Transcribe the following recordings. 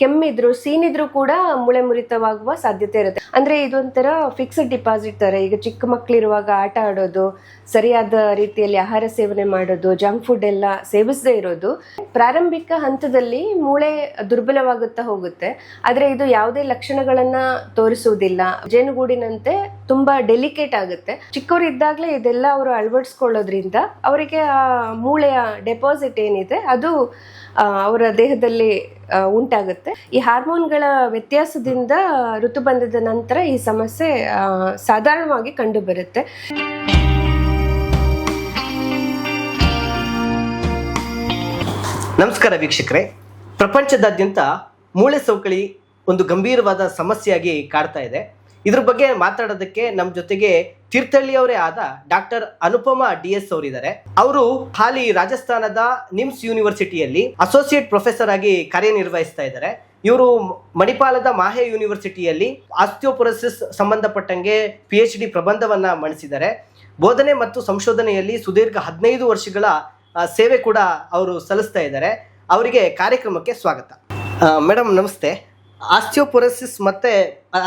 ಕೆಮ್ಮಿದ್ರು, ಸೀನಿದ್ರು ಕೂಡ ಮೂಳೆ ಮುರಿತವಾಗುವ ಸಾಧ್ಯತೆ ಇರುತ್ತೆ. ಅಂದ್ರೆ ಇದೊಂಥರ ಫಿಕ್ಸ್ಡ್ ಡಿಪಾಸಿಟ್ ತರ, ಈಗ ಚಿಕ್ಕ ಮಕ್ಕಳಿರುವಾಗ ಆಟ ಆಡೋದು, ಸರಿಯಾದ ರೀತಿಯಲ್ಲಿ ಆಹಾರ ಸೇವನೆ ಮಾಡೋದು ಜಂಕ್ ಫುಡ್ ಎಲ್ಲ ಸೇವಿಸದೇ ಇರೋದು, ಪ್ರಾರಂಭಿಕ ಹಂತದಲ್ಲಿ ಮೂಳೆ ದುರ್ಬಲವಾಗುತ್ತಾ ಹೋಗುತ್ತೆ. ಆದ್ರೆ ಇದು ಯಾವುದೇ ಲಕ್ಷಣಗಳನ್ನ ತೋರಿಸುವುದಿಲ್ಲ. ಜೇನುಗೂಡಿನಂತೆ ತುಂಬಾ ಡೆಲಿಕೇಟ್ ಆಗುತ್ತೆ. ಚಿಕ್ಕವರಿದ್ದಾಗಲೇ ಇದೆಲ್ಲ ಅವರು ಅಳವಡಿಸ್ಕೊಳ್ಳೋದ್ರಿಂದ ಅವರಿಗೆ ಆ ಮೂಳೆಯ ಡೆಪಾಸಿಟ್ ಏನಿದೆ, ಅದು ಅವರ ದೇಹದಲ್ಲಿ ಉಂಟಾಗುತ್ತೆ. ಈ ಹಾರ್ಮೋನ್ಗಳ ವ್ಯತ್ಯಾಸದಿಂದ ಋತುಬಂಧದ ನಂತರ ಈ ಸಮಸ್ಯೆ ಸಾಧಾರಣವಾಗಿ ಕಂಡುಬರುತ್ತೆ. ನಮಸ್ಕಾರ ವೀಕ್ಷಕರೇ. ಪ್ರಪಂಚದಾದ್ಯಂತ ಮೂಳೆ ಸೌಕಳಿ ಒಂದು ಗಂಭೀರವಾದ ಸಮಸ್ಯೆಯಾಗಿ ಕಾಡ್ತಾ ಇದೆ. ಇದ್ರ ಬಗ್ಗೆ ಮಾತಾಡೋದಕ್ಕೆ ನಮ್ಮ ಜೊತೆಗೆ ತೀರ್ಥಹಳ್ಳಿಯವರೇ ಆದ ಡಾಕ್ಟರ್ ಅನುಪಮಾ ಡಿ ಎಸ್ ಅವರಿದ್ದಾರೆ. ಅವರು ಹಾಲಿ ರಾಜಸ್ಥಾನದ ನಿಮ್ಸ್ ಯೂನಿವರ್ಸಿಟಿಯಲ್ಲಿ ಅಸೋಸಿಯೇಟ್ ಪ್ರೊಫೆಸರ್ ಆಗಿ ಕಾರ್ಯನಿರ್ವಹಿಸ್ತಾ ಇದ್ದಾರೆ. ಇವರು ಮಣಿಪಾಲದ ಮಾಹೆ ಯೂನಿವರ್ಸಿಟಿಯಲ್ಲಿ ಆಸ್ಟಿಯೋಪೊರೋಸಿಸ್ ಸಂಬಂಧಪಟ್ಟಂಗೆ ಪಿ ಎಚ್ ಡಿ ಪ್ರಬಂಧವನ್ನ ಮಂಡಿಸಿದ್ದಾರೆ. ಬೋಧನೆ ಮತ್ತು ಸಂಶೋಧನೆಯಲ್ಲಿ ಸುದೀರ್ಘ ಹದಿನೈದು ವರ್ಷಗಳ ಸೇವೆ ಕೂಡ ಅವರು ಸಲ್ಲಿಸ್ತಾ ಇದ್ದಾರೆ. ಅವರಿಗೆ ಕಾರ್ಯಕ್ರಮಕ್ಕೆ ಸ್ವಾಗತ. ಮೇಡಮ್ ನಮಸ್ತೆ. ಆಸ್ಟಿಯೋಪೊರೋಸಿಸ್ ಮತ್ತೆ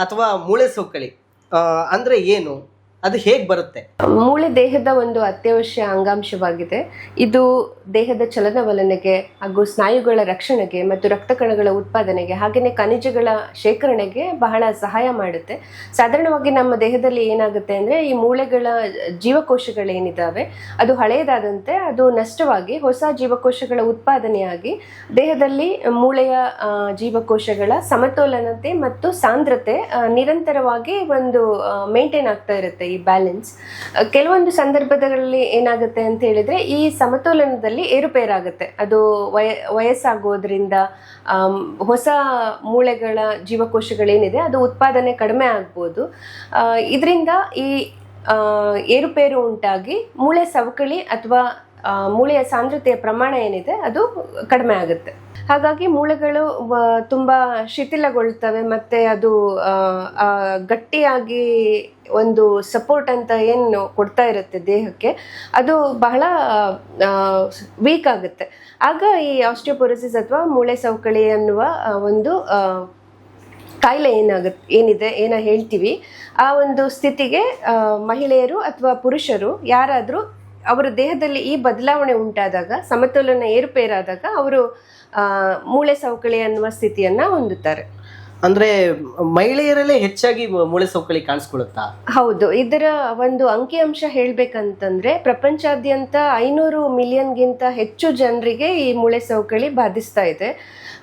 ಅಥವಾ ಮೂಳೆ ಸೌಕಳಿ ಅಂದ್ರೆ ಏನು? ಅದು ಹೇಗೆ ಬರುತ್ತೆ? ಮೂಳೆ ದೇಹದ ಒಂದು ಅತ್ಯವಶ್ಯ ಅಂಗಾಂಶವಾಗಿದೆ. ಇದು ದೇಹದ ಚಲನವಲನೆಗೆ ಹಾಗೂ ಸ್ನಾಯುಗಳ ರಕ್ಷಣೆಗೆ ಮತ್ತು ರಕ್ತ ಕಣಗಳ ಉತ್ಪಾದನೆಗೆ ಹಾಗೆಯೇ ಖನಿಜಗಳ ಶೇಖರಣೆಗೆ ಬಹಳ ಸಹಾಯ ಮಾಡುತ್ತೆ. ಸಾಧಾರಣವಾಗಿ ನಮ್ಮ ದೇಹದಲ್ಲಿ ಏನಾಗುತ್ತೆ ಅಂದ್ರೆ ಈ ಮೂಳೆಗಳ ಜೀವಕೋಶಗಳೇನಿದ್ದಾವೆ ಅದು ಹಳೆಯದಾದಂತೆ ಅದು ನಷ್ಟವಾಗಿ ಹೊಸ ಜೀವಕೋಶಗಳ ಉತ್ಪಾದನೆಯಾಗಿ ದೇಹದಲ್ಲಿ ಮೂಳೆಯ ಜೀವಕೋಶಗಳ ಸಮತೋಲನತೆ ಮತ್ತು ಸಾಂದ್ರತೆ ನಿರಂತರವಾಗಿ ಒಂದು ಮೇಂಟೈನ್ ಆಗ್ತಾ ಇರುತ್ತೆ. ಈ ಬ್ಯಾಲೆನ್ಸ್ ಕೆಲವೊಂದು ಸಂದರ್ಭಗಳಲ್ಲಿ ಏನಾಗುತ್ತೆ ಅಂತ ಹೇಳಿದ್ರೆ, ಈ ಸಮತೋಲನದಲ್ಲಿ ಏರುಪೇರಾಗುತ್ತೆ. ಅದು ವಯ, ವಯಸ್ಸಾಗೋದ್ರಿಂದ ಹೊಸ ಮೂಳೆಗಳ ಜೀವಕೋಶಗಳೇನಿದೆ, ಅದು ಉತ್ಪಾದನೆ ಕಡಿಮೆ ಆಗ್ಬೋದು. ಇದರಿಂದ ಈ ಏರುಪೇರು ಉಂಟಾಗಿ ಮೂಳೆ ಸವಕಳಿ ಅಥವಾ ಮೂಳೆಯ ಸಾಂದ್ರತೆಯ ಪ್ರಮಾಣ ಏನಿದೆ, ಅದು ಕಡಿಮೆ ಆಗುತ್ತೆ. ಹಾಗಾಗಿ ಮೂಳೆಗಳು ತುಂಬಾ ಶಿಥಿಲಗೊಳ್ತವೆ ಮತ್ತೆ ಅದು ಗಟ್ಟಿಯಾಗಿ ಒಂದು ಸಪೋರ್ಟ್ ಅಂತ ಏನು ಕೊಡ್ತಾ ಇರುತ್ತೆ ದೇಹಕ್ಕೆ, ಅದು ಬಹಳ ವೀಕ್ ಆಗುತ್ತೆ. ಆಗ ಈ ಆಸ್ಟಿಯೋಪೊರೋಸಿಸ್ ಅಥವಾ ಮೂಳೆ ಸವಕಳಿ ಅನ್ನುವ ಒಂದು ಕಾಯಿಲೆ ಏನಾಗುತ್ತೆ ಏನಿದೆ, ಏನ ಹೇಳ್ತೀವಿ. ಆ ಒಂದು ಸ್ಥಿತಿಗೆ ಮಹಿಳೆಯರು ಅಥವಾ ಪುರುಷರು ಯಾರಾದರೂ ಅವರ ದೇಹದಲ್ಲಿ ಈ ಬದಲಾವಣೆ ಉಂಟಾದಾಗ ಸಮತೋಲನ ಏರುಪೇರಾದಾಗ ಅವರು ಮೂಳೆ ಸವಕಳಿ ಅನ್ನುವ ಸ್ಥಿತಿಯನ್ನ ಹೊಂದುತ್ತಾರೆ. ಅಂದ್ರೆ ಮಹಿಳೆಯರಲ್ಲೇ ಹೆಚ್ಚಾಗಿ ಮೂಳೆ ಸವಕಳಿ ಕಾಣಿಸ್ಕೊಳ್ಳುತ್ತಾ? ಹೌದು. ಇದರ ಒಂದು ಅಂಕಿಅಂಶ ಹೇಳ್ಬೇಕಂತಂದ್ರೆ ಪ್ರಪಂಚಾದ್ಯಂತ ಐನೂರು ಮಿಲಿಯನ್ಗಿಂತ ಹೆಚ್ಚು ಜನರಿಗೆ ಈ ಮೂಳೆ ಸವಕಳಿ ಬಾಧಿಸ್ತಾ ಇದೆ.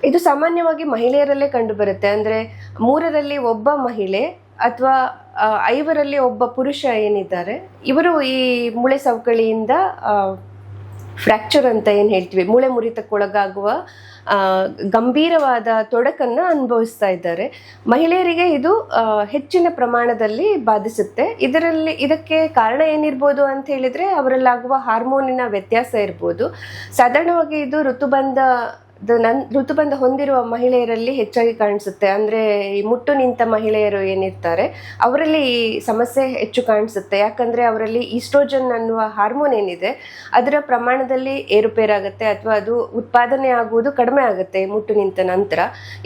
ಇದು ಸಾಮಾನ್ಯವಾಗಿ ಮಹಿಳೆಯರಲ್ಲೇ ಕಂಡುಬರುತ್ತೆ. ಅಂದ್ರೆ ಮೂರರಲ್ಲಿ ಒಬ್ಬ ಮಹಿಳೆ ಅಥವಾ ಐವರಲ್ಲಿ ಒಬ್ಬ ಪುರುಷ ಏನಿದ್ದಾರೆ, ಇವರು ಈ ಮೂಳೆ ಸವಕಳಿಯಿಂದ ಫ್ರ್ಯಾಕ್ಚರ್ ಅಂತ ಏನು ಹೇಳ್ತೀವಿ, ಮೂಳೆ ಮುರಿತಕ್ಕೊಳಗಾಗುವ ಗಂಭೀರವಾದ ತೊಡಕನ್ನು ಅನುಭವಿಸ್ತಾ ಇದ್ದಾರೆ. ಮಹಿಳೆಯರಿಗೆ ಇದು ಹೆಚ್ಚಿನ ಪ್ರಮಾಣದಲ್ಲಿ ಬಾಧಿಸುತ್ತೆ. ಇದರಲ್ಲಿ, ಇದಕ್ಕೆ ಕಾರಣ ಏನಿರ್ಬೋದು ಅಂತ ಹೇಳಿದರೆ, ಅವರಲ್ಲಾಗುವ ಹಾರ್ಮೋನಿನ ವ್ಯತ್ಯಾಸ ಇರ್ಬೋದು. ಸಾಧಾರಣವಾಗಿ ಇದು ಋತುಬಂಧ ನನ್ ಋತುಬಂಧ ಹೊಂದಿರುವ ಮಹಿಳೆಯರಲ್ಲಿ ಹೆಚ್ಚಾಗಿ ಕಾಣಿಸುತ್ತೆ. ಅಂದ್ರೆ ಈ ಮುಟ್ಟು ನಿಂತ ಮಹಿಳೆಯರು ಏನಿರ್ತಾರೆ, ಅವರಲ್ಲಿ ಈ ಸಮಸ್ಯೆ ಹೆಚ್ಚು ಕಾಣಿಸುತ್ತೆ. ಯಾಕಂದ್ರೆ ಅವರಲ್ಲಿ ಈಸ್ಟ್ರೋಜನ್ ಅನ್ನುವ ಹಾರ್ಮೋನ್ ಏನಿದೆ, ಅದರ ಪ್ರಮಾಣದಲ್ಲಿ ಏರುಪೇರಾಗುತ್ತೆ, ಅಥವಾ ಅದು ಉತ್ಪಾದನೆ ಆಗುವುದು ಕಡಿಮೆ ಆಗುತ್ತೆ ಮುಟ್ಟು ನಿಂತ ನಂತರ.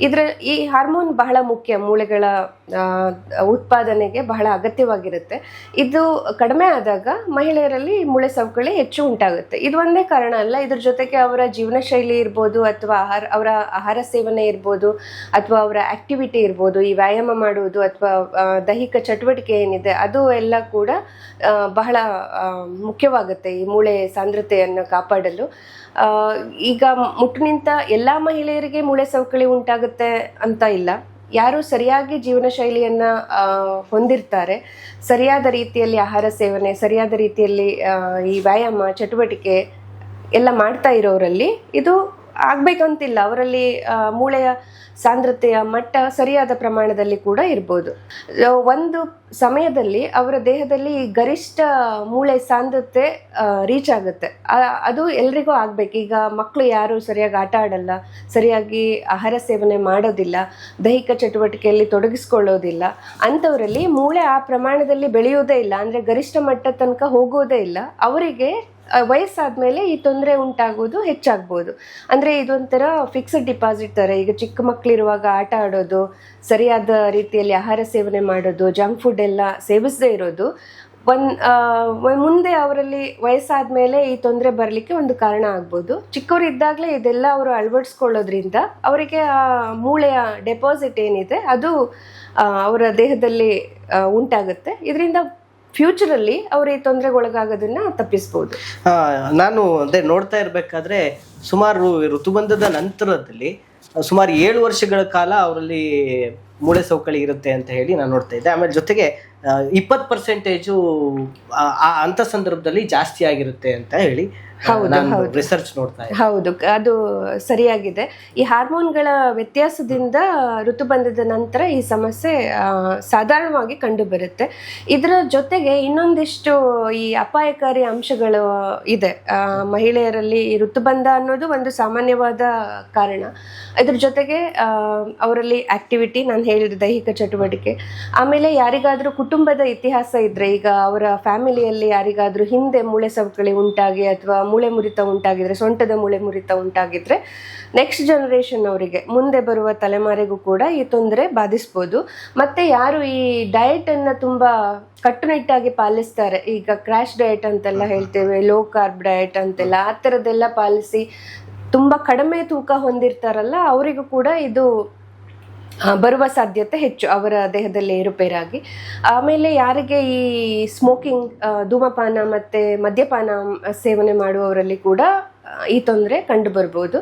ಇದರ, ಈ ಹಾರ್ಮೋನ್ ಬಹಳ ಮುಖ್ಯ, ಮೂಳೆಗಳ ಉತ್ಪಾದನೆಗೆ ಬಹಳ ಅಗತ್ಯವಾಗಿರುತ್ತೆ. ಇದು ಕಡಿಮೆ ಆದಾಗ ಮಹಿಳೆಯರಲ್ಲಿ ಮೂಳೆ ಸವಕಳಿ ಹೆಚ್ಚು ಉಂಟಾಗುತ್ತೆ. ಇದು ಒಂದೇ ಕಾರಣ ಅಲ್ಲ, ಇದ್ರ ಜೊತೆಗೆ ಅವರ ಜೀವನ ಶೈಲಿ ಇರ್ಬೋದು ಅಥವಾ ಆಹಾರ, ಅವರ ಆಹಾರ ಸೇವನೆ ಇರ್ಬೋದು, ಅಥವಾ ಅವರ ಆಕ್ಟಿವಿಟಿ ಇರ್ಬೋದು, ಈ ವ್ಯಾಯಾಮ ಮಾಡುವುದು ಅಥವಾ ದೈಹಿಕ ಚಟುವಟಿಕೆ ಏನಿದೆ, ಅದು ಎಲ್ಲ ಕೂಡ ಬಹಳ ಮುಖ್ಯವಾಗುತ್ತೆ ಈ ಮೂಳೆ ಸಾಂದ್ರತೆಯನ್ನು ಕಾಪಾಡಲು. ಈಗ ಮುಟ್ಟು ನಿಂತ ಎಲ್ಲ ಮಹಿಳೆಯರಿಗೆ ಮೂಳೆ ಸವಕಳಿ ಉಂಟಾಗುತ್ತೆ ಅಂತ ಇಲ್ಲ. ಯಾರು ಸರಿಯಾಗಿ ಜೀವನ ಶೈಲಿಯನ್ನ ಹೊಂದಿರ್ತಾರೆ. ಸರಿಯಾದ ರೀತಿಯಲ್ಲಿ ಆಹಾರ ಸೇವನೆ, ಸರಿಯಾದ ರೀತಿಯಲ್ಲಿ ಈ ವ್ಯಾಯಾಮ, ಚಟುವಟಿಕೆ ಎಲ್ಲ ಮಾಡ್ತಾ ಇರೋರಲ್ಲಿ ಇದು ಆಗ್ಬೇಕಂತಿಲ್ಲ. ಅವರಲ್ಲಿ ಮೂಳೆಯ ಸಾಂದ್ರತೆಯ ಮಟ್ಟ ಸರಿಯಾದ ಪ್ರಮಾಣದಲ್ಲಿ ಕೂಡ ಇರ್ಬೋದು. ಒಂದು ಸಮಯದಲ್ಲಿ ಅವರ ದೇಹದಲ್ಲಿ ಗರಿಷ್ಠ ಮೂಳೆ ಸಾಂದ್ರತೆ ರೀಚ್ ಆಗುತ್ತೆ. ಅದು ಎಲ್ರಿಗೂ ಆಗ್ಬೇಕು. ಈಗ ಮಕ್ಕಳು ಯಾರು ಸರಿಯಾಗಿ ಆಟ ಆಡಲ್ಲ, ಸರಿಯಾಗಿ ಆಹಾರ ಸೇವನೆ ಮಾಡೋದಿಲ್ಲ, ದೈಹಿಕ ಚಟುವಟಿಕೆಯಲ್ಲಿ ತೊಡಗಿಸ್ಕೊಳ್ಳೋದಿಲ್ಲ, ಅಂಥವರಲ್ಲಿ ಮೂಳೆ ಆ ಪ್ರಮಾಣದಲ್ಲಿ ಬೆಳೆಯೋದೇ ಇಲ್ಲ. ಅಂದ್ರೆ ಗರಿಷ್ಠ ಮಟ್ಟ ತನಕ ಹೋಗೋದೇ ಇಲ್ಲ. ಅವರಿಗೆ ವಯಸ್ಸಾದ್ಮೇಲೆ ಈ ತೊಂದರೆ ಉಂಟಾಗೋದು ಹೆಚ್ಚಾಗ್ಬೋದು. ಅಂದರೆ ಇದೊಂಥರ ಫಿಕ್ಸ್ಡ್ ಡಿಪಾಸಿಟ್ ಥರ ಈಗ ಚಿಕ್ಕ ಮಕ್ಕಳಿರುವಾಗ ಆಟ ಆಡೋದು, ಸರಿಯಾದ ರೀತಿಯಲ್ಲಿ ಆಹಾರ ಸೇವನೆ ಮಾಡೋದು ಜಂಕ್ ಫುಡ್ ಎಲ್ಲ ಸೇವಿಸದೇ ಇರೋದು ಒಂದು ಮುಂದೆ ಅವರಲ್ಲಿ ವಯಸ್ಸಾದ ಮೇಲೆ ಈ ತೊಂದರೆ ಬರಲಿಕ್ಕೆ ಒಂದು ಕಾರಣ ಆಗ್ಬೋದು. ಚಿಕ್ಕವರಿದ್ದಾಗಲೇ ಇದೆಲ್ಲ ಅವರು ಅಳವಡಿಸ್ಕೊಳ್ಳೋದ್ರಿಂದ ಅವರಿಗೆ ಆ ಮೂಳೆಯ ಡೆಪಾಸಿಟ್ ಏನಿದೆ, ಅದು ಅವರ ದೇಹದಲ್ಲಿ ಉಂಟಾಗುತ್ತೆ. ಇದರಿಂದ ಫ್ಯೂಚರಲ್ಲಿ ಅವರು ಈ ತೊಂದರೆಗೊಳಗಾಗೋದನ್ನ ತಪ್ಪಿಸ್ಬೋದು ನಾನು ಅದೇ ನೋಡ್ತಾ ಇರಬೇಕಾದ್ರೆ ಸುಮಾರು ಋತುಬಂಧದ ನಂತರದಲ್ಲಿ, ಸುಮಾರು ಏಳು ವರ್ಷಗಳ ಕಾಲ ಅವರಲ್ಲಿ ಮೂಳೆ ಸೌಕಳಿ ಇರುತ್ತೆ ಅಂತ ಹೇಳಿ ನಾನು ನೋಡ್ತಾ ಇದ್ದೆ ಆಮೇಲೆ ಜೊತೆಗೆ ಇಪ್ಪತ್ತು ಪರ್ಸೆಂಟೇಜು ಅಂತ ಸಂದರ್ಭದಲ್ಲಿ ಜಾಸ್ತಿ ಆಗಿರುತ್ತೆ ಅಂತ ಹೇಳಿ ಆ. ರಿಸರ್ಚ್ ನೋಡ್ತಾ ಹೌದು ಅದು ಸರಿಯಾಗಿದೆ. ಈ ಹಾರ್ಮೋನ್ಗಳ ವ್ಯತ್ಯಾಸದಿಂದ ಋತುಬಂಧದ ನಂತರ ಈ ಸಮಸ್ಯೆ ಸಾಧಾರಣವಾಗಿ ಕಂಡು ಕಂಡುಬರುತ್ತೆ. ಇದರ ಜೊತೆಗೆ ಇನ್ನೊಂದಿಷ್ಟು ಈ ಅಪಾಯಕಾರಿ ಅಂಶಗಳು ಇದೆ. ಮಹಿಳೆಯರಲ್ಲಿ ಈ ಋತುಬಂಧ ಅನ್ನೋದು ಒಂದು ಸಾಮಾನ್ಯವಾದ ಕಾರಣ. ಇದ್ರ ಜೊತೆಗೆ ಅವರಲ್ಲಿ ಆಕ್ಟಿವಿಟಿ ನಾನು ಹೇಳಿದ ದೈಹಿಕ ಚಟುವಟಿಕೆ. ಆಮೇಲೆ ಯಾರಿಗಾದ್ರೂ ಕುಟುಂಬದ ಇತಿಹಾಸ ಇದ್ರೆ ಈಗ ಅವರ ಫ್ಯಾಮಿಲಿಯಲ್ಲಿ ಯಾರಿಗಾದ್ರೂ ಹಿಂದೆ ಮೂಳೆ ಸವಕಳಿ ಉಂಟಾಗಿ ಅಥವಾ ಮೂಳೆ ಮುರಿತ ಉಂಟಾಗಿದ್ರೆ ಸೊಂಟದ ಮೂಳೆ ಮುರಿತ ಉಂಟಾಗಿದ್ರೆ ನೆಕ್ಸ್ಟ್ ಜನರೇಷನ್ ಅವರಿಗೆ ಮುಂದೆ ಬರುವ ತಲೆಮಾರಿಗೂ ಕೂಡ ಈ ತೊಂದರೆ ಬಾಧಿಸ್ಬೋದು. ಮತ್ತೆ ಯಾರು ಈ ಡಯಟ್ ಅನ್ನ ತುಂಬಾ ಕಟ್ಟುನಿಟ್ಟಾಗಿ ಪಾಲಿಸ್ತಾರೆ ಈಗ ಕ್ರಾಶ್ ಡಯಟ್ ಅಂತೆಲ್ಲ ಹೇಳ್ತೇವೆ ಲೋ ಕಾರ್ಬ್ ಡಯಟ್ ಅಂತೆಲ್ಲ ಆ ಥರದ್ದೆಲ್ಲ ಪಾಲಿಸಿ ತುಂಬಾ ಕಡಿಮೆ ತೂಕ ಹೊಂದಿರ್ತಾರಲ್ಲ ಅವರಿಗೂ ಕೂಡ ಇದು ಬರುವ ಸಾಧ್ಯತೆ ಹೆಚ್ಚು ಅವರ ದೇಹದಲ್ಲಿ ಏರುಪೇರಾಗಿ ಆಮೇಲೆ ಯಾರಿಗೆ ಈ ಸ್ಮೋಕಿಂಗ್ ಧೂಮಪಾನ ಮತ್ತೆ ಮದ್ಯಪಾನ ಸೇವನೆ ಮಾಡುವವರಲ್ಲಿ ಕೂಡ ಈ ತೊಂದರೆ ಕಂಡು ಬರ್ಬೋದು.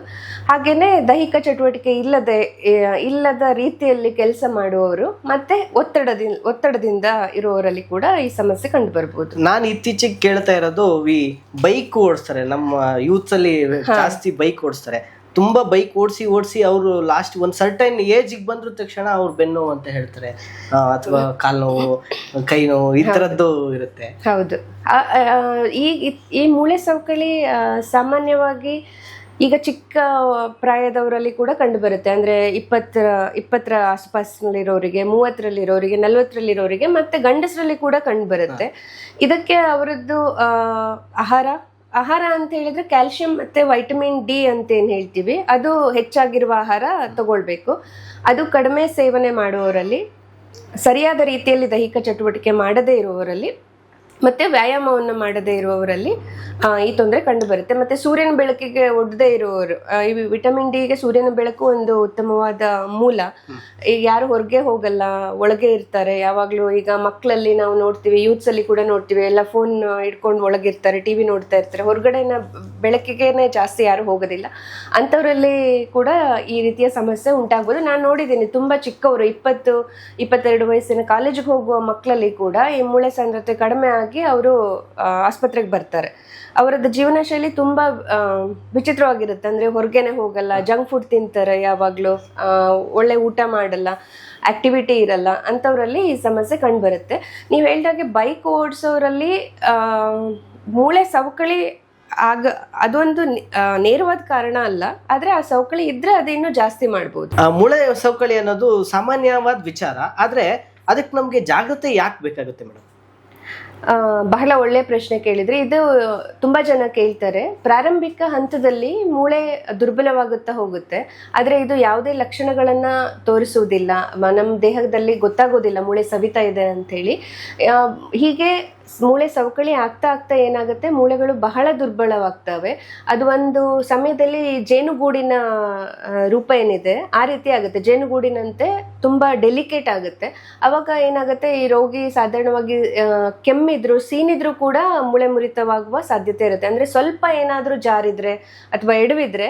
ಹಾಗೆಯೇ ದೈಹಿಕ ಚಟುವಟಿಕೆ ಇಲ್ಲದೆ ಇಲ್ಲದ ರೀತಿಯಲ್ಲಿ ಕೆಲಸ ಮಾಡುವವರು ಮತ್ತೆ ಒತ್ತಡದಿಂದ ಒತ್ತಡದಿಂದ ಇರುವವರಲ್ಲಿ ಕೂಡ ಈ ಸಮಸ್ಯೆ ಕಂಡು ಬರ್ಬೋದು. ನಾನು ಇತ್ತೀಚೆಗೆ ಕೇಳ್ತಾ ಇರೋದು ಈ ಬೈಕ್ ಓಡಿಸ್ತಾರೆ. ನಮ್ಮ ಯೂತ್ಸಲ್ಲಿ ಜಾಸ್ತಿ ಬೈಕ್ ಓಡಿಸ್ತಾರೆ. ತುಂಬಾ ಬೈಕ್ ಓಡಿಸಿ ಓಡಿಸಿ ಅವರು ಲಾಸ್ಟ್ ಒಂದು ಸರ್ಟೈನ್ ಏಜಿಗೆ ಬಂದ್ರ ತಕ್ಷಣ ಅವ್ರು ಬೆನ್ನು ಅಂತ ಹೇಳ್ತಾರೆ. ಅಥವಾ ಕಾಲ್ ನೋವು ಕೈ ನೋವು ಈ ಥರದ್ದು ಇರುತ್ತೆ. ಹೌದು. ಈ ಈ- ಮೂಳೆ ಸವಕಳಿ ಸಾಮಾನ್ಯವಾಗಿ ಈಗ ಚಿಕ್ಕ ಪ್ರಾಯದವರಲ್ಲಿ ಕೂಡ ಕಂಡು ಬರುತ್ತೆ ಅಂದ್ರೆ ಇಪ್ಪತ್ತರ ಇಪ್ಪತ್ತರ ಆಸುಪಾಸಿನಲ್ಲಿರೋರಿಗೆ ಮೂವತ್ತರಲ್ಲಿರೋರಿಗೆ ನಲ್ವತ್ತರಲ್ಲಿರೋರಿಗೆ ಮತ್ತೆ ಗಂಡಸರಲ್ಲಿ ಕೂಡ ಕಂಡು ಬರುತ್ತೆ ಇದಕ್ಕೆ ಅವರದ್ದು ಆಹಾರ? ಆಹಾರ ಅಂತ ಹೇಳಿದ್ರೆ ಕ್ಯಾಲ್ಸಿಯಂ ಮತ್ತೆ ವೈಟಮಿನ್ ಡಿ ಅಂತ ಏನ್ ಹೇಳ್ತೀವಿ, ಅದು ಹೆಚ್ಚಾಗಿರುವ ಆಹಾರ ತಗೊಳ್ಬೇಕು. ಅದು ಕಡಿಮೆ ಸೇವನೆ ಮಾಡುವವರಲ್ಲಿ, ಸರಿಯಾದ ರೀತಿಯಲ್ಲಿ ದೈಹಿಕ ಚಟುವಟಿಕೆ ಮಾಡದೇ ಇರುವವರಲ್ಲಿ ಮತ್ತೆ ವ್ಯಾಯಾಮವನ್ನು ಮಾಡದೇ ಇರುವವರಲ್ಲಿ ಈ ತೊಂದರೆ ಕಂಡುಬರುತ್ತೆ. ಮತ್ತೆ ಸೂರ್ಯನ ಬೆಳಕಿಗೆ ಒಡ್ಡದೇ ಇರುವವರು ಈ ವಿಟಮಿನ್ ಡಿಗೆ ಸೂರ್ಯನ ಬೆಳಕು ಒಂದು ಉತ್ತಮವಾದ ಮೂಲ. ಈಗ ಯಾರು ಹೊರಗೆ ಹೋಗಲ್ಲ, ಒಳಗೆ ಇರ್ತಾರೆ. ಯಾವಾಗಲೂ ಈಗ ಮಕ್ಕಳಲ್ಲಿ ನಾವು ನೋಡ್ತೀವಿ ಯೂತ್ಸ್ ಅಲ್ಲಿ ಕೂಡ ನೋಡ್ತೀವಿ, ಎಲ್ಲ ಫೋನ್ ಇಟ್ಕೊಂಡು ಒಳಗಿರ್ತಾರೆ ಟಿವಿ ನೋಡ್ತಾ ಇರ್ತಾರೆ. ಹೊರಗಡೆನ ಬೆಳಕಿಗೆನೆ ಜಾಸ್ತಿ ಯಾರು ಹೋಗೋದಿಲ್ಲ. ಅಂಥವರಲ್ಲಿ ಕೂಡ ಈ ರೀತಿಯ ಸಮಸ್ಯೆ ಉಂಟಾಗ್ಬೋದು. ನಾನು ನೋಡಿದ್ದೀನಿ, ತುಂಬಾ ಚಿಕ್ಕವರು, ಇಪ್ಪತ್ತು, ಇಪ್ಪತ್ತೆರಡು ವಯಸ್ಸಿನ ಕಾಲೇಜಿಗೆ ಹೋಗುವ ಮಕ್ಕಳಲ್ಲಿ ಕೂಡ ಈ ಮೂಳೆ ಸಾಂದ್ರತೆ ಕಡಿಮೆ ಅವರು ಆಸ್ಪತ್ರೆಗೆ ಬರ್ತಾರೆ. ಅವರದ್ದು ಜೀವನ ಶೈಲಿ ತುಂಬಾ ವಿಚಿತ್ರವಾಗಿರುತ್ತೆ. ಅಂದ್ರೆ ಹೊರಗೇನೆ ಹೋಗಲ್ಲ ಜಂಕ್ ಫುಡ್ ತಿಂತಾರೆ ಯಾವಾಗಲೂ ಒಳ್ಳೆ ಊಟ ಮಾಡಲ್ಲ ಆಕ್ಟಿವಿಟಿ ಇರಲ್ಲ ಅಂಥವರಲ್ಲಿ ಈ ಸಮಸ್ಯೆ ಕಂಡು ಬರುತ್ತೆ ನೀವು ಹೇಳಿದಾಗೆ ಬೈಕ್ ಓಡಿಸೋರಲ್ಲಿ ಮೂಳೆ ಸವಕಳಿ ಆಗ ಅದೊಂದು ನೇರವಾದ ಕಾರಣ ಅಲ್ಲ ಆದ್ರೆ ಆ ಸವಕಳಿ ಇದ್ರೆ ಅದಿನ್ನೂ ಜಾಸ್ತಿ ಮಾಡ್ಬೋದು. ಆ, ಮೂಳೆ ಸವಕಳಿ ಅನ್ನೋದು ಸಾಮಾನ್ಯವಾದ ವಿಚಾರ. ಆದ್ರೆ ಅದಕ್ಕೆ ನಮಗೆ ಜಾಗೃತಿ ಯಾಕೆ ಬೇಕಾಗುತ್ತೆ ಮೇಡಮ್? ಬಹಳ ಒಳ್ಳೆ ಪ್ರಶ್ನೆ ಕೇಳಿದ್ರಿ. ಇದು ತುಂಬಾ ಜನ ಕೇಳ್ತಾರೆ. ಪ್ರಾರಂಭಿಕ ಹಂತದಲ್ಲಿ ಮೂಳೆ ದುರ್ಬಲವಾಗುತ್ತಾ ಹೋಗುತ್ತೆ. ಆದ್ರೆ ಇದು ಯಾವುದೇ ಲಕ್ಷಣಗಳನ್ನ ತೋರಿಸುವುದಿಲ್ಲ. ನಮ್ಮ ದೇಹದಲ್ಲಿ ಗೊತ್ತಾಗೋದಿಲ್ಲ ಮೂಳೆ ಸವಿತಾ ಇದೆ ಅಂತ ಹೇಳಿ. ಹೀಗೆ ಮೂಳೆ ಸವಕಳಿ ಆಗ್ತಾ ಆಗ್ತಾ ಏನಾಗುತ್ತೆ? ಮೂಳೆಗಳು ಬಹಳ ದುರ್ಬಲವಾಗ್ತವೆ. ಅದು ಒಂದು ಸಮಯದಲ್ಲಿ ಜೇನುಗೂಡಿನ ರೂಪ ಏನಿದೆ, ಆ ರೀತಿ ಆಗುತ್ತೆ. ಜೇನುಗೂಡಿನಂತೆ ತುಂಬಾ ಡೆಲಿಕೇಟ್ ಆಗುತ್ತೆ. ಅವಾಗ ಏನಾಗುತ್ತೆ? ಈ ರೋಗಿ ಸಾಧಾರಣವಾಗಿ ಕೆಮ್ಮಿದ್ರು, ಸೀನಿದ್ರು ಕೂಡ ಮೂಳೆ ಮುರಿತವಾಗುವ ಸಾಧ್ಯತೆ ಇರುತ್ತೆ. ಅಂದ್ರೆ ಸ್ವಲ್ಪ ಏನಾದರೂ ಜಾರಿದ್ರೆ ಅಥವಾ ಎಡವಿದ್ರೆ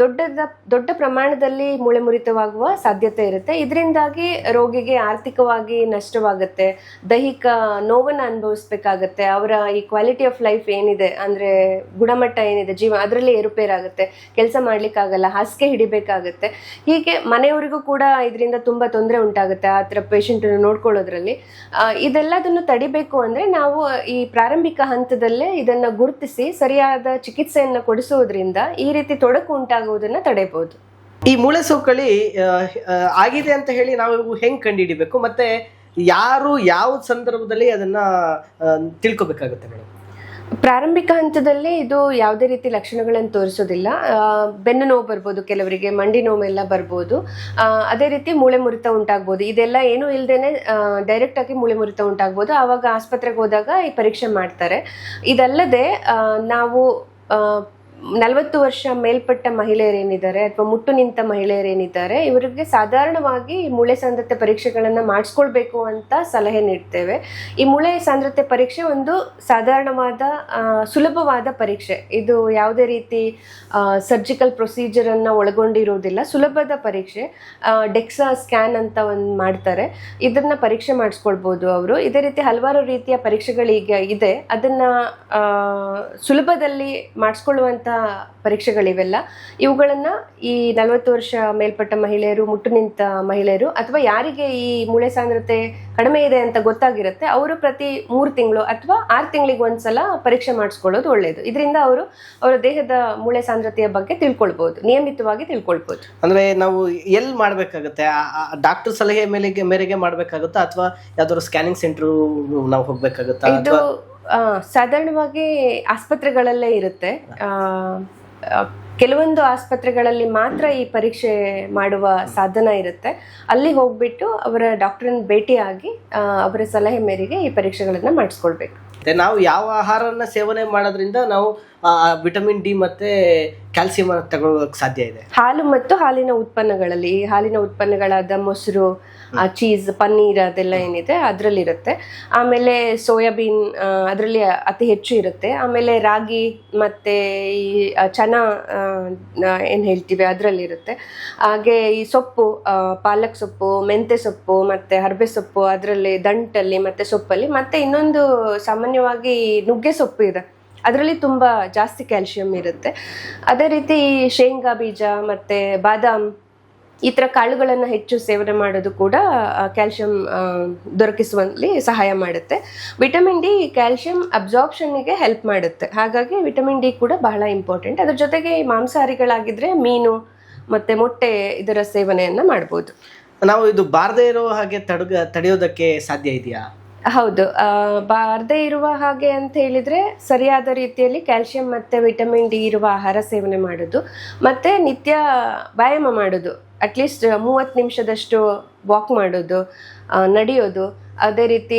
ದೊಡ್ಡದ, ದೊಡ್ಡ ಪ್ರಮಾಣದಲ್ಲಿ ಮೂಳೆ ಮುರಿತವಾಗುವ ಸಾಧ್ಯತೆ ಇರುತ್ತೆ. ಇದರಿಂದಾಗಿ ರೋಗಿಗೆ ಆರ್ಥಿಕವಾಗಿ ನಷ್ಟವಾಗುತ್ತೆ. ದೈಹಿಕ ನೋವನ್ನು ಅನುಭವಿಸ್ಬೇಕಾಗತ್ತೆ. ಅವರ ಈ ಕ್ವಾಲಿಟಿ ಆಫ್ ಲೈಫ್ ಏನಿದೆ, ಅಂದ್ರೆ ಗುಣಮಟ್ಟ ಏನಿದೆ, ಜೀವ, ಅದರಲ್ಲಿ ಏರುಪೇರಾಗುತ್ತೆ. ಕೆಲಸ ಮಾಡ್ಲಿಕ್ಕಾಗಲ್ಲ, ಹಾಸಿಗೆ ಹಿಡಿಬೇಕಾಗತ್ತೆ. ಹೀಗೆ ಮನೆಯವರಿಗೂ ಕೂಡ ಇದರಿಂದ ತುಂಬಾ ತೊಂದರೆ ಉಂಟಾಗುತ್ತೆ, ಆ ಥರ ಪೇಷಂಟ್ ನೋಡ್ಕೊಳ್ಳೋದ್ರಲ್ಲಿ. ಇದೆಲ್ಲದನ್ನು ತಡಿಬೇಕು ಅಂದ್ರೆ ನಾವು ಈ ಪ್ರಾರಂಭಿಕ ಹಂತದಲ್ಲೇ ಇದನ್ನ ಗುರುತಿಸಿ, ಸರಿಯಾದ ಚಿಕಿತ್ಸೆಯನ್ನು ಕೊಡಿಸುವುದರಿಂದ ಈ ರೀತಿ ತೊಡಕು ಉಂಟಾಗುವುದನ್ನ ತಡೆಯಬಹುದು. ಈ ಮೂಳೆ ಸೌಕಳಿ ಆಗಿದೆ ಅಂತ ಹೇಳಿ ನಾವು ಹೆಂಗ್ ಕಂಡುಹಿಡಿಬೇಕು? ಮತ್ತೆ ಯಾರು ಯಾವ ಸಂದರ್ಭದಲ್ಲಿ ಅದನ್ನ ತಿಳ್ಕೊಬೇಕಾಗುತ್ತೆ ಮೇಡಮ್? ಪ್ರಾರಂಭಿಕ ಹಂತದಲ್ಲಿ ಇದು ಯಾವುದೇ ರೀತಿ ಲಕ್ಷಣಗಳನ್ನು ತೋರಿಸೋದಿಲ್ಲ. ಬೆನ್ನು ನೋವು ಬರ್ಬೋದು ಕೆಲವರಿಗೆ ಮಂಡಿ ನೋವು ಎಲ್ಲ ಬರ್ಬೋದು. ಅದೇ ರೀತಿ ಮೂಳೆ ಮುರಿತ ಉಂಟಾಗ್ಬೋದು. ಇದೆಲ್ಲ ಏನೂ ಇಲ್ಲದೇನೆ ಡೈರೆಕ್ಟ್ ಆಗಿ ಮೂಳೆ ಮುರಿತ ಉಂಟಾಗ್ಬೋದು. ಆವಾಗ ಆಸ್ಪತ್ರೆಗೆ ಹೋದಾಗ ಈ ಪರೀಕ್ಷೆ ಮಾಡ್ತಾರೆ. ಇದಲ್ಲದೆ ನಾವು ನಲವತ್ತು ವರ್ಷ ಮೇಲ್ಪಟ್ಟ ಮಹಿಳೆಯರೇನಿದ್ದಾರೆ ಅಥವಾ ಮುಟ್ಟು ನಿಂತ ಮಹಿಳೆಯರೇನಿದ್ದಾರೆ, ಇವರಿಗೆ ಸಾಧಾರಣವಾಗಿ ಮೂಳೆ ಸಾಂದ್ರತೆ ಪರೀಕ್ಷೆಗಳನ್ನು ಮಾಡಿಸ್ಕೊಳ್ಬೇಕು ಅಂತ ಸಲಹೆ ನೀಡ್ತೇವೆ. ಈ ಮೂಳೆ ಸಾಂದ್ರತೆ ಪರೀಕ್ಷೆ ಒಂದು ಸಾಧಾರಣವಾದ ಸುಲಭವಾದ ಪರೀಕ್ಷೆ. ಇದು ಯಾವುದೇ ರೀತಿ ಸರ್ಜಿಕಲ್ ಪ್ರೊಸೀಜರನ್ನು ಒಳಗೊಂಡಿರೋದಿಲ್ಲ, ಸುಲಭದ ಪರೀಕ್ಷೆ. ಡೆಕ್ಸಾ ಸ್ಕ್ಯಾನ್ ಅಂತ ಒಂದು ಮಾಡ್ತಾರೆ. ಇದನ್ನು ಪರೀಕ್ಷೆ ಮಾಡಿಸ್ಕೊಳ್ಬೋದು ಅವರು. ಇದೇ ರೀತಿ ಹಲವಾರು ರೀತಿಯ ಪರೀಕ್ಷೆಗಳೀಗ ಇದೆ. ಅದನ್ನು ಸುಲಭದಲ್ಲಿ ಮಾಡಿಸ್ಕೊಳ್ಳುವಂಥ ಪರೀಕ್ಷೆಗಳಿವೆಲ್ಲ. ಇವುಗಳನ್ನ ಈ ನಲವತ್ತು ವರ್ಷ ಮೇಲ್ಪಟ್ಟ ಮಹಿಳೆಯರು ಮುಟ್ಟು ನಿಂತ ಮಹಿಳೆಯರು ಅಥವಾ ಯಾರಿಗೆ ಈ ಮೂಳೆ ಸಾಂದ್ರತೆ ಕಡಿಮೆ ಇದೆ ಅಂತ ಗೊತ್ತಾಗಿರುತ್ತೆ ಅವರು ಪ್ರತಿ ಮೂರು ತಿಂಗಳು ಅಥವಾ ಆರು ತಿಂಗಳಿಗೆ ಒಂದ್ಸಲ ಪರೀಕ್ಷೆ ಮಾಡಿಸ್ಕೊಳ್ಳೋದು ಒಳ್ಳೆಯದು ಇದರಿಂದ ಅವರು ಅವರ ದೇಹದ ಮೂಳೆ ಸಾಂದ್ರತೆಯ ಬಗ್ಗೆ ತಿಳ್ಕೊಳ್ಬಹುದು ನಿಯಮಿತವಾಗಿ ತಿಳ್ಕೊಳ್ಬಹುದು. ಅಂದ್ರೆ ನಾವು ಎಲ್ಲಿ ಮಾಡಬೇಕಾಗುತ್ತೆ? ಡಾಕ್ಟರ್ ಸಲಹೆ ಮೇಲೆ ಮೇರೆಗೆ ಮಾಡ್ಬೇಕಾಗುತ್ತಾ ಅಥವಾ ಯಾವ್ದಾದ್ರು ಸ್ಕ್ಯಾನಿಂಗ್ ಸೆಂಟರ್ ನಾವು ಹೋಗ್ಬೇಕಾಗುತ್ತಾ ಇದು ಸಾಧಾರಣವಾಗಿ ಆಸ್ಪತ್ರೆಗಳಲ್ಲೇ ಇರುತ್ತೆ. ಕೆಲವೊಂದು ಆಸ್ಪತ್ರೆಗಳಲ್ಲಿ ಮಾತ್ರ ಈ ಪರೀಕ್ಷೆ ಮಾಡುವ ಸಾಧನ ಇರುತ್ತೆ. ಅಲ್ಲಿ ಹೋಗ್ಬಿಟ್ಟು ಅವರ ಡಾಕ್ಟರನ್ನ ಭೇಟಿಯಾಗಿ ಅವರ ಸಲಹೆ ಮೇರೆಗೆ ಈ ಪರೀಕ್ಷೆಗಳನ್ನು ಮಾಡಿಸ್ಕೊಳ್ಬೇಕು. ನಾವು ಯಾವ ಆಹಾರನ ಸೇವನೆ ಮಾಡೋದ್ರಿಂದ ನಾವು ವಿಟಮಿನ್ ಡಿ ಮತ್ತೆ ಕ್ಯಾಲ್ಸಿಯಂ ತಗೊಳ್ಳೋಕೆ ಸಾಧ್ಯ ಇದೆ? ಹಾಲು ಮತ್ತು ಹಾಲಿನ ಉತ್ಪನ್ನಗಳಲ್ಲಿ ಈ ಹಾಲಿನ ಉತ್ಪನ್ನಗಳಾದ ಮೊಸರು ಚೀಸ್ ಪನ್ನೀರ್ ಅದೆಲ್ಲ ಏನಿದೆ ಅದರಲ್ಲಿರುತ್ತೆ. ಆಮೇಲೆ ಸೋಯಾಬೀನ್ ಅದರಲ್ಲಿ ಅತಿ ಹೆಚ್ಚು ಇರುತ್ತೆ. ಆಮೇಲೆ ರಾಗಿ ಮತ್ತೆ ಈ ಆ, ಚನಾ ಏನು ಹೇಳ್ತೀವಿ ಅದರಲ್ಲಿರುತ್ತೆ. ಹಾಗೆ ಈ ಸೊಪ್ಪು ಪಾಲಕ್ ಸೊಪ್ಪು ಮೆಂತೆ ಸೊಪ್ಪು ಮತ್ತೆ ಹರಬೆ ಸೊಪ್ಪು ಅದರಲ್ಲಿ ದಂಟಲ್ಲಿ ಮತ್ತೆ ಸೊಪ್ಪಲ್ಲಿ ಮತ್ತೆ ಇನ್ನೊಂದು ಸಾಮಾನ್ಯವಾಗಿ ನುಗ್ಗೆ ಸೊಪ್ಪು ಇದೆ. ಅದರಲ್ಲಿ ತುಂಬ ಜಾಸ್ತಿ ಕ್ಯಾಲ್ಶಿಯಂ ಇರುತ್ತೆ. ಅದೇ ರೀತಿ ಶೇಂಗಾ ಬೀಜ ಮತ್ತೆ ಬಾದಾಮ್ ಈ ಥರ ಕಾಳುಗಳನ್ನು ಹೆಚ್ಚು ಸೇವನೆ ಮಾಡೋದು ಕೂಡ ಕ್ಯಾಲ್ಶಿಯಂ ದೊರಕಿಸುವಲ್ಲಿ ಸಹಾಯ ಮಾಡುತ್ತೆ. ವಿಟಮಿನ್ ಡಿ ಕ್ಯಾಲ್ಶಿಯಂ ಅಬ್ಸಾರ್ಪ್ಷನ್ಗೆ ಹೆಲ್ಪ್ ಮಾಡುತ್ತೆ. ಹಾಗಾಗಿ ವಿಟಮಿನ್ ಡಿ ಕೂಡ ಬಹಳ ಇಂಪಾರ್ಟೆಂಟ್. ಅದ್ರ ಜೊತೆಗೆ ಮಾಂಸಾಹಾರಿಗಳಾಗಿದ್ದರೆ ಮಾಂಸಾಹಾರಿಗಳಾಗಿದ್ರೆ ಮೀನು ಮತ್ತು ಮೊಟ್ಟೆ ಇದರ ಸೇವನೆಯನ್ನು ಮಾಡ್ಬೋದು. ನಾವು ಇದು ಬಾರದೇ ಇರೋ ಹಾಗೆ ತಡಗ ತಡೆಯೋದಕ್ಕೆ ಸಾಧ್ಯ ಇದೆಯಾ? ಹೌದು. ಬಾರದೇ ಇರುವ ಹಾಗೆ ಅಂತ ಹೇಳಿದ್ರೆ ಸರಿಯಾದ ರೀತಿಯಲ್ಲಿ ಕ್ಯಾಲ್ಸಿಯಂ ಮತ್ತು ವಿಟಮಿನ್ ಡಿ ಇರುವ ಆಹಾರ ಸೇವನೆ ಮಾಡೋದು. ಮತ್ತು ನಿತ್ಯ ವ್ಯಾಯಾಮ ಮಾಡೋದು. ಅಟ್ಲೀಸ್ಟ್ ಮೂವತ್ತು ನಿಮಿಷದಷ್ಟು ವಾಕ್ ಮಾಡೋದು ನಡೆಯೋದು. ಅದೇ ರೀತಿ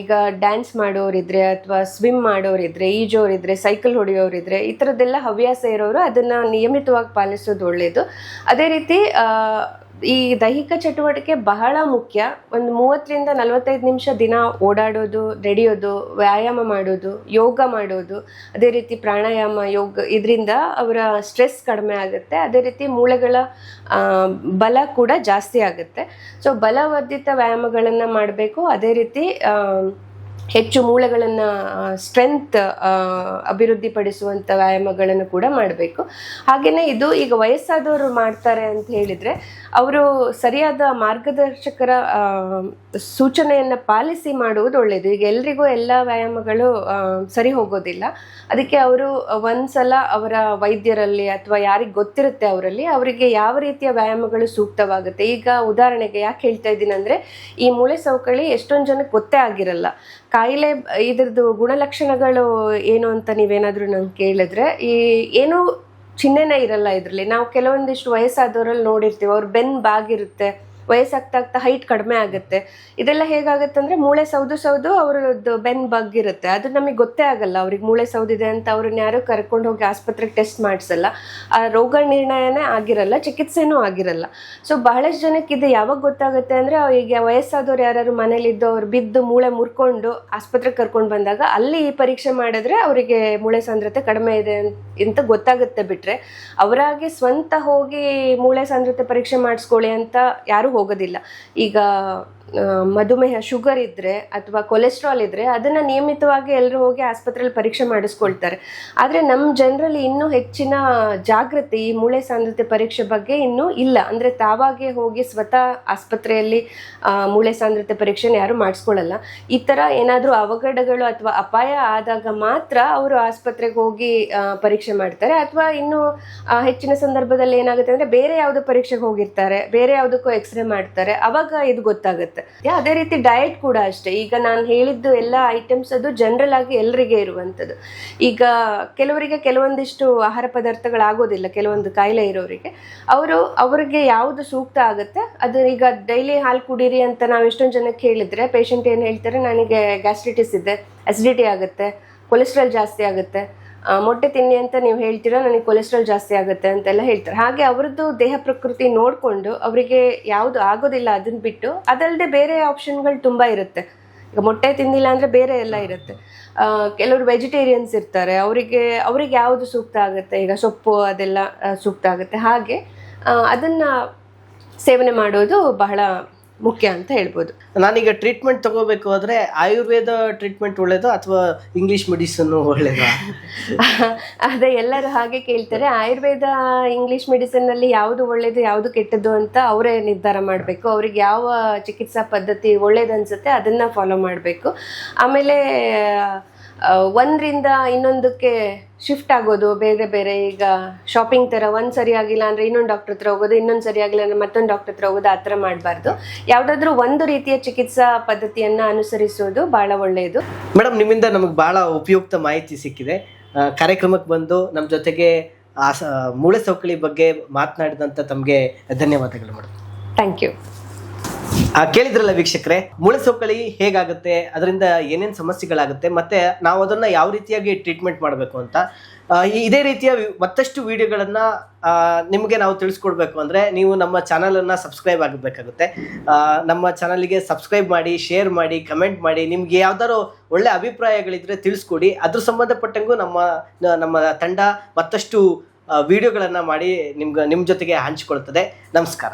ಈಗ ಡ್ಯಾನ್ಸ್ ಮಾಡೋರಿದ್ರೆ ಅಥವಾ ಸ್ವಿಮ್ ಮಾಡೋರಿದ್ರೆ, ಈಜೋರಿದ್ರೆ ಸೈಕಲ್ ಹೊಡೆಯೋರಿದ್ರೆ, ಈ ಥರದ್ದೆಲ್ಲ ಹವ್ಯಾಸ ಇರೋರು ಅದನ್ನು ನಿಯಮಿತವಾಗಿ ಪಾಲಿಸೋದು ಒಳ್ಳೆಯದು ಅದೇ ರೀತಿ ಈ ದೈಹಿಕ ಚಟುವಟಿಕೆ ಬಹಳ ಮುಖ್ಯ. ಒಂದು ಮೂವತ್ತರಿಂದ ನಲವತ್ತೈದು ನಿಮಿಷ ದಿನ ಓಡಾಡೋದು, ನಡೆಯೋದು, ವ್ಯಾಯಾಮ ಮಾಡೋದು, ಯೋಗ ಮಾಡೋದು, ಅದೇ ರೀತಿ ಪ್ರಾಣಾಯಾಮ, ಯೋಗ ಇದರಿಂದ ಅವರ ಸ್ಟ್ರೆಸ್ ಕಡಿಮೆ ಆಗುತ್ತೆ. ಅದೇ ರೀತಿ ಮೂಳೆಗಳ ಬಲ ಕೂಡ ಜಾಸ್ತಿ ಆಗುತ್ತೆ. ಸೊ ಬಲವರ್ಧಿತ ವ್ಯಾಯಾಮಗಳನ್ನು ಮಾಡಬೇಕು. ಅದೇ ರೀತಿ ಹೆಚ್ಚು ಮೂಳೆಗಳನ್ನು ಸ್ಟ್ರೆಂತ್ ಅಭಿವೃದ್ಧಿಪಡಿಸುವಂಥ ವ್ಯಾಯಾಮಗಳನ್ನು ಕೂಡ ಮಾಡಬೇಕು. ಹಾಗೆಯೇ ಇದು ಈಗ ವಯಸ್ಸಾದವರು ಮಾಡ್ತಾರೆ ಅಂತ ಹೇಳಿದರೆ, ಅವರು ಸರಿಯಾದ ಮಾರ್ಗದರ್ಶಕರ ಸೂಚನೆಯನ್ನು ಪಾಲಿಸಿ ಮಾಡುವುದು ಒಳ್ಳೆಯದು ಈಗ ಎಲ್ರಿಗೂ ಎಲ್ಲ ವ್ಯಾಯಾಮಗಳು ಸರಿ ಹೋಗೋದಿಲ್ಲ. ಅದಕ್ಕೆ ಅವರು ಒಂದ್ಸಲ ಅವರ ವೈದ್ಯರಲ್ಲಿ ಅಥವಾ ಯಾರಿಗೆ ಗೊತ್ತಿರುತ್ತೆ ಅವರಲ್ಲಿ, ಅವರಿಗೆ ಯಾವ ರೀತಿಯ ವ್ಯಾಯಾಮಗಳು ಸೂಕ್ತವಾಗುತ್ತೆ? ಈಗ ಉದಾಹರಣೆಗೆ ಯಾಕೆ ಹೇಳ್ತಾ ಇದ್ದೀನಿ ಅಂದರೆ, ಈ ಮೂಳೆ ಸವಕಳಿ ಎಷ್ಟೊಂದು ಜನಕ್ಕೆ ಗೊತ್ತೇ ಆಗಿರಲ್ಲ. ಕಾಯಿಲೆ, ಇದ್ರದ್ದು ಗುಣಲಕ್ಷಣಗಳು ಏನು ಅಂತ ನೀವೇನಾದರೂ ನಂಗೆ ಕೇಳಿದ್ರೆ, ಈ ಏನು ಚಿಹ್ನೆನೇ ಇರಲ್ಲ ಇದರಲ್ಲಿ. ನಾವು ಕೆಲವೊಂದಿಷ್ಟು ವಯಸ್ಸಾದವರಲ್ಲಿ ನೋಡಿರ್ತೀವಿ, ಅವ್ರ ಬೆನ್ ಬಾಗಿರುತ್ತೆ. ವಯಸ್ಸಾಗ್ತಾ ಆಗ್ತಾ ಹೈಟ್ ಕಡಿಮೆ ಆಗುತ್ತೆ. ಇದೆಲ್ಲ ಹೇಗಾಗುತ್ತೆ ಅಂದರೆ ಮೂಳೆ ಸೌದು ಸೌದು ಅವ್ರದ್ದು ಬೆನ್ ಬಗ್ಗಿರುತ್ತೆ ಅದು ನಮಗೆ ಗೊತ್ತೇ ಆಗಲ್ಲ ಅವ್ರಿಗೆ ಮೂಳೆ ಸೌದಿದೆ ಅಂತ ಅವ್ರನ್ನ ಯಾರು ಕರ್ಕೊಂಡು ಹೋಗಿ ಆಸ್ಪತ್ರೆಗೆ ಟೆಸ್ಟ್ ಮಾಡಿಸಲ್ಲ. ಆ ರೋಗ ನಿರ್ಣಯನೇ ಆಗಿರಲ್ಲ, ಚಿಕಿತ್ಸೆನೂ ಆಗಿರಲ್ಲ. ಸೊ ಬಹಳಷ್ಟು ಜನಕ್ಕೆ ಇದು ಯಾವಾಗ ಗೊತ್ತಾಗುತ್ತೆ ಅಂದ್ರೆ ಈಗ ವಯಸ್ಸಾದವ್ರು ಯಾರು ಮನೇಲಿದ್ದು ಅವ್ರು ಬಿದ್ದು ಮೂಳೆ ಮುರ್ಕೊಂಡು ಆಸ್ಪತ್ರೆಗೆ ಕರ್ಕೊಂಡು ಬಂದಾಗ ಅಲ್ಲಿ ಪರೀಕ್ಷೆ ಮಾಡಿದ್ರೆ ಅವರಿಗೆ ಮೂಳೆ ಸಾಂದ್ರತೆ ಕಡಿಮೆ ಇದೆ ಅಂತ- ಗೊತ್ತಾಗುತ್ತೆ ಬಿಟ್ರೆ, ಅವರಾಗಿ ಸ್ವಂತ ಹೋಗಿ ಮೂಳೆ ಸಾಂದ್ರತೆ ಪರೀಕ್ಷೆ ಮಾಡಿಸ್ಕೊಳ್ಳಿ ಅಂತ ಯಾರು ಹೋಗೋದಿಲ್ಲ. ಈಗ ಮಧುಮೇಹ, ಶುಗರ್ ಇದ್ದರೆ ಅಥವಾ ಕೊಲೆಸ್ಟ್ರಾಲ್ ಇದ್ದರೆ ಅದನ್ನು ನಿಯಮಿತವಾಗಿ ಎಲ್ಲರೂ ಹೋಗಿ ಆಸ್ಪತ್ರೆಯಲ್ಲಿ ಪರೀಕ್ಷೆ ಮಾಡಿಸ್ಕೊಳ್ತಾರೆ. ಆದರೆ ನಮ್ಮ ಜನರಲ್ಲಿ ಇನ್ನೂ ಹೆಚ್ಚಿನ ಜಾಗೃತಿ ಈ ಮೂಳೆ ಸಾಂದ್ರತೆ ಪರೀಕ್ಷೆ ಬಗ್ಗೆ ಇನ್ನೂ ಇಲ್ಲ. ಅಂದರೆ ತಾವಾಗೆ ಹೋಗಿ ಸ್ವತಃ ಆಸ್ಪತ್ರೆಯಲ್ಲಿ ಮೂಳೆ ಸಾಂದ್ರತೆ ಪರೀಕ್ಷೆನ ಯಾರು ಮಾಡಿಸ್ಕೊಳ್ಳಲ್ಲ ಈ ಥರ ಏನಾದರೂ ಅವಘಡಗಳು ಅಥವಾ ಅಪಾಯ ಆದಾಗ ಮಾತ್ರ ಅವರು ಆಸ್ಪತ್ರೆಗೆ ಹೋಗಿ ಪರೀಕ್ಷೆ ಮಾಡ್ತಾರೆ. ಅಥವಾ ಇನ್ನೂ ಹೆಚ್ಚಿನ ಸಂದರ್ಭದಲ್ಲಿ ಏನಾಗುತ್ತೆ ಅಂದರೆ ಬೇರೆ ಯಾವುದೋ ಪರೀಕ್ಷೆಗೆ ಹೋಗಿರ್ತಾರೆ, ಬೇರೆ ಯಾವುದಕ್ಕೂ ಎಕ್ಸ್ರೇ ಮಾಡ್ತಾರೆ. ಅವಾಗ ಇದು ಗೊತ್ತಾಗುತ್ತೆ. ಯಾ, ಅದೇ ರೀತಿ ಡಯಟ್ ಕೂಡ ಅಷ್ಟೇ. ಈಗ ನಾನು ಹೇಳಿದ್ದು ಎಲ್ಲ ಐಟಮ್ಸ್ ಅದು ಜನರಲ್ ಆಗಿ ಎಲ್ಲರಿಗೆ ಇರುವಂಥದ್ದು ಈಗ ಕೆಲವರಿಗೆ ಕೆಲವೊಂದಿಷ್ಟು ಆಹಾರ ಪದಾರ್ಥಗಳಾಗೋದಿಲ್ಲ ಕೆಲವೊಂದು ಕಾಯಿಲೆ ಇರೋರಿಗೆ. ಅವರು ಅವರಿಗೆ ಯಾವುದು ಸೂಕ್ತ ಆಗುತ್ತೆ ಅದು ಈಗ ಡೈಲಿ ಹಾಲು ಕುಡೀರಿ ಅಂತ ನಾವು ಎಷ್ಟೊಂದು ಜನಕ್ಕೆ ಹೇಳಿದ್ರೆ ಪೇಷಂಟ್ ಏನು ಹೇಳ್ತಾರೆ ನನಗೆ ಗ್ಯಾಸ್ಟ್ರಿಟಿಸ್ ಇದೆ ಅಸಿಡಿಟಿ ಆಗುತ್ತೆ ಕೊಲೆಸ್ಟ್ರಾಲ್ ಜಾಸ್ತಿ ಆಗುತ್ತೆ ಮೊಟ್ಟೆ ತಿನ್ನಿ ಅಂತ ನೀವು ಹೇಳ್ತೀರಾ ನನಗೆ ಕೊಲೆಸ್ಟ್ರಾಲ್ ಜಾಸ್ತಿ ಆಗುತ್ತೆ ಅಂತೆಲ್ಲ ಹೇಳ್ತಾರೆ. ಹಾಗೆ ಅವರದ್ದು ದೇಹ ಪ್ರಕೃತಿ ನೋಡಿಕೊಂಡು ಅವರಿಗೆ ಯಾವುದು ಆಗೋದಿಲ್ಲ ಅದನ್ನ ಬಿಟ್ಟು ಅದಲ್ಲದೆ ಬೇರೆ ಆಪ್ಷನ್ಗಳು ತುಂಬ ಇರುತ್ತೆ. ಈಗ ಮೊಟ್ಟೆ ತಿಂದಿಲ್ಲ ಅಂದರೆ ಬೇರೆ ಎಲ್ಲ ಇರುತ್ತೆ. ಕೆಲವರು ವೆಜಿಟೇರಿಯನ್ಸ್ ಇರ್ತಾರೆ. ಅವರಿಗೆ, ಅವ್ರಿಗೆ ಯಾವುದು ಸೂಕ್ತ ಆಗುತ್ತೆ? ಈಗ ಸೊಪ್ಪು ಅದೆಲ್ಲ ಸೂಕ್ತ ಆಗುತ್ತೆ. ಹಾಗೆ ಅದನ್ನು ಸೇವನೆ ಮಾಡೋದು ಬಹಳ ಮುಖ್ಯ ಅಂತ ಹೇಳ್ಬೋದು. ನಾನೀಗ ಟ್ರೀಟ್ಮೆಂಟ್ ತಗೋಬೇಕು ಅಂದ್ರೆ ಆಯುರ್ವೇದ ಟ್ರೀಟ್ಮೆಂಟ್ ಒಳ್ಳೇದು ಅಥವಾ ಇಂಗ್ಲಿಷ್ ಮೆಡಿಸಿನ್ ಒಳ್ಳೇದು? ಅದೇ ಎಲ್ಲರೂ ಹಾಗೆ ಕೇಳ್ತಾರೆ. ಆಯುರ್ವೇದ ಇಂಗ್ಲಿಷ್ ಮೆಡಿಸಿನ್ ಅಲ್ಲಿ ಯಾವುದು ಒಳ್ಳೇದು ಯಾವುದು ಕೆಟ್ಟದ್ದು ಅಂತ ಅವರೇ ನಿರ್ಧಾರ ಮಾಡಬೇಕು. ಅವ್ರಿಗೆ ಯಾವ ಚಿಕಿತ್ಸಾ ಪದ್ಧತಿ ಒಳ್ಳೇದು ಅನ್ಸುತ್ತೆ ಅದನ್ನ ಫಾಲೋ ಮಾಡಬೇಕು. ಆಮೇಲೆ ಒಂದ್ರಿಂದ ಇನ್ನೊಂದಕ್ಕೆ ಶಿಫ್ಟ್ ಆಗೋದು ಬೇರೆ ಬೇರೆ ಈಗ ಶಾಪಿಂಗ್ ಥರ ಒಂದು ಸರಿ ಆಗಿಲ್ಲ ಅಂದರೆ ಇನ್ನೊಂದು ಡಾಕ್ಟರ್ ಹತ್ರ ಹೋಗೋದು ಇನ್ನೊಂದು ಸರಿ ಆಗಿಲ್ಲ ಅಂದರೆ ಮತ್ತೊಂದು ಡಾಕ್ಟರ್ ಹತ್ರ ಹೋಗೋದು ಆ ಥರ ಮಾಡಬಾರ್ದು. ಯಾವುದಾದ್ರೂ ಒಂದು ರೀತಿಯ ಚಿಕಿತ್ಸಾ ಪದ್ಧತಿಯನ್ನು ಅನುಸರಿಸೋದು ಭಾಳ ಒಳ್ಳೆಯದು ಮೇಡಮ್ ನಿಮ್ಮಿಂದ ನಮಗೆ ಭಾಳ ಉಪಯುಕ್ತ ಮಾಹಿತಿ ಸಿಕ್ಕಿದೆ. ಕಾರ್ಯಕ್ರಮಕ್ಕೆ ಬಂದು ನಮ್ಮ ಜೊತೆಗೆ ಆ ಮೂಳೆ ಸೌಕಳಿ ಬಗ್ಗೆ ಮಾತನಾಡಿದಂಥ ತಮಗೆ ಧನ್ಯವಾದಗಳು ಮೇಡಮ್. ಥ್ಯಾಂಕ್ ಯು ಕೇಳಿದ್ರಲ್ಲ ವೀಕ್ಷಕರೇ, ಮುಳೆ ಸೌಕಳಿ ಹೇಗಾಗುತ್ತೆ, ಅದರಿಂದ ಏನೇನು ಸಮಸ್ಯೆಗಳಾಗುತ್ತೆ, ಮತ್ತೆ ನಾವು ಅದನ್ನ ಯಾವ ರೀತಿಯಾಗಿ ಟ್ರೀಟ್ಮೆಂಟ್ ಮಾಡಬೇಕು ಅಂತ. ಇದೇ ರೀತಿಯ ಮತ್ತಷ್ಟು ವಿಡಿಯೋಗಳನ್ನ ನಿಮಗೆ ನಾವು ತಿಳಿಸ್ಕೊಡ್ಬೇಕು ಅಂದ್ರೆ ನೀವು ನಮ್ಮ ಚಾನಲ್ ಅನ್ನ ಸಬ್ಸ್ಕ್ರೈಬ್ ಆಗಬೇಕಾಗುತ್ತೆ. ನಮ್ಮ ಚಾನಲ್ಗೆ ಸಬ್ಸ್ಕ್ರೈಬ್ ಮಾಡಿ ಶೇರ್ ಮಾಡಿ ಕಮೆಂಟ್ ಮಾಡಿ, ನಿಮ್ಗೆ ಯಾವ್ದಾದ್ರು ಒಳ್ಳೆ ಅಭಿಪ್ರಾಯಗಳಿದ್ರೆ ತಿಳಿಸ್ಕೊಡಿ. ಅದ್ರ ಸಂಬಂಧಪಟ್ಟಂಗೂ ನಮ್ಮ ನಮ್ಮ ತಂಡ ಮತ್ತಷ್ಟು ವಿಡಿಯೋಗಳನ್ನ ಮಾಡಿ ನಿಮ್ಗೆ ನಿಮ್ಮ ಜೊತೆಗೆ ಹಂಚಿಕೊಳ್ತದೆ. ನಮಸ್ಕಾರ.